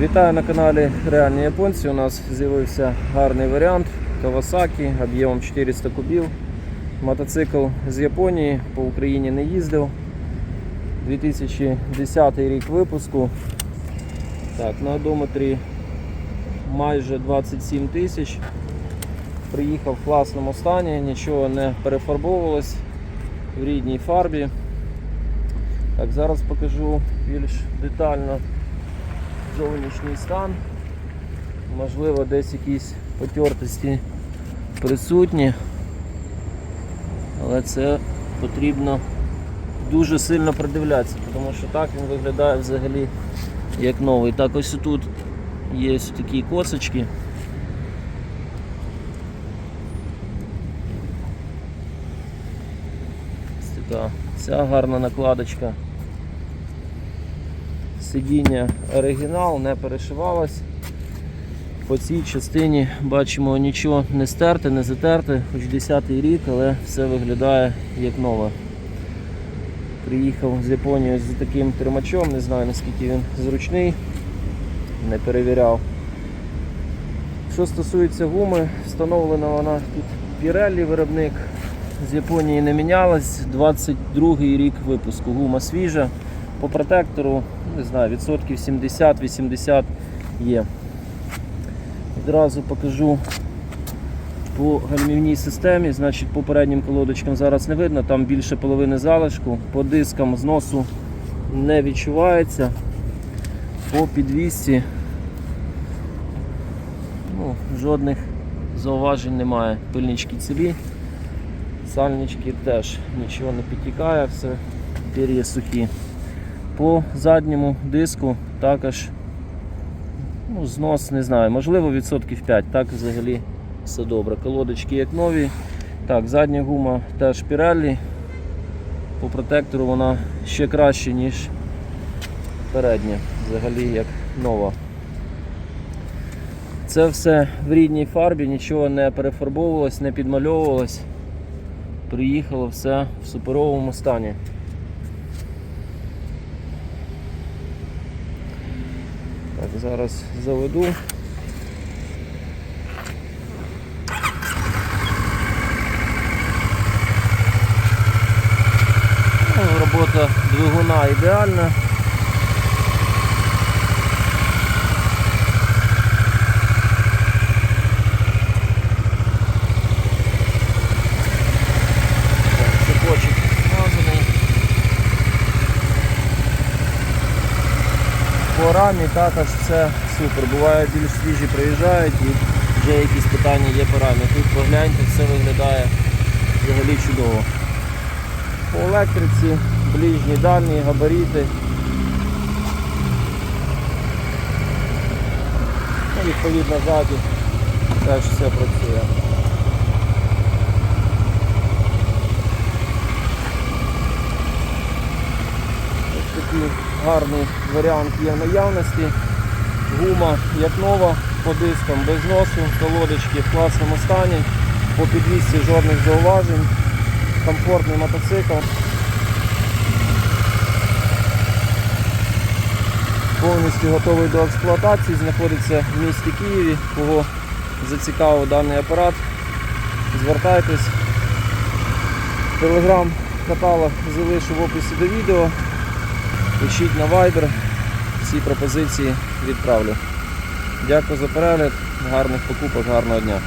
Вітаю на каналі Реальні Японці. У нас з'явився гарний варіант Kawasaki об'ємом 400 кубів. Мотоцикл з Японії по Україні не їздив. 2010 рік випуску. Так, на одометрі майже 27 тисяч. Приїхав в класному стані, нічого не перефарбовувалось в рідній фарбі. Так, зараз покажу більш детально зовнішній стан. Можливо, десь якісь потертості присутні, але це потрібно дуже сильно придивлятися, тому що так він виглядає взагалі як новий. Так ось тут є такі косочки. Ось така ця гарна накладочка. Сидіння оригінал, не перешивалось. По цій частині бачимо нічого не стерте, не затерте, хоч 10-й рік, але все виглядає як нове. Приїхав з Японії з таким тримачом, не знаю наскільки він зручний, не перевіряв. Що стосується гуми, встановлена вона тут Pirelli виробник з Японії не мінялась. 22 й рік випуску. Гума свіжа. По протектору, не знаю, відсотків 70-80 є. Одразу покажу по гальмівній системі, значить по переднім колодочкам зараз не видно, там більше половини залишку, по дискам зносу не відчувається, по підвісці ну, жодних зауважень немає. Пильнички цілі, сальнички теж нічого не підтікає, все пір'я сухі. По задньому диску також ну, знос не знаю, можливо відсотків 5, так взагалі все добре. Колодочки як нові. Так, задня гума теж Pirelli. По протектору вона ще краще, ніж передня, взагалі як нова. Це все в рідній фарбі, нічого не перефарбовувалось, не підмальовувалось. Приїхало все в суперовому стані. Зараз заведу. Ну, робота двигуна ідеальна. По рамі також все супер. Буває більш свіжі приїжджають і вже якісь питання є по рамі. Тут погляньте, все виглядає взагалі чудово. По електриці, ближні, дальні, габаріти. Ну, відповідно ззаді теж все працює. Такий гарний варіант є наявності. Гума як нова, по дискам без носу, колодочки в класному стані, по підвісці жодних зауважень, комфортний мотоцикл. Повністю готовий до експлуатації, знаходиться в місті Києві. Кого зацікавив даний апарат, звертайтесь. Телеграм-каталог залишу в описі до відео. Пишіть на Viber, всі пропозиції відправлю. Дякую за перегляд, гарних покупок, гарного дня.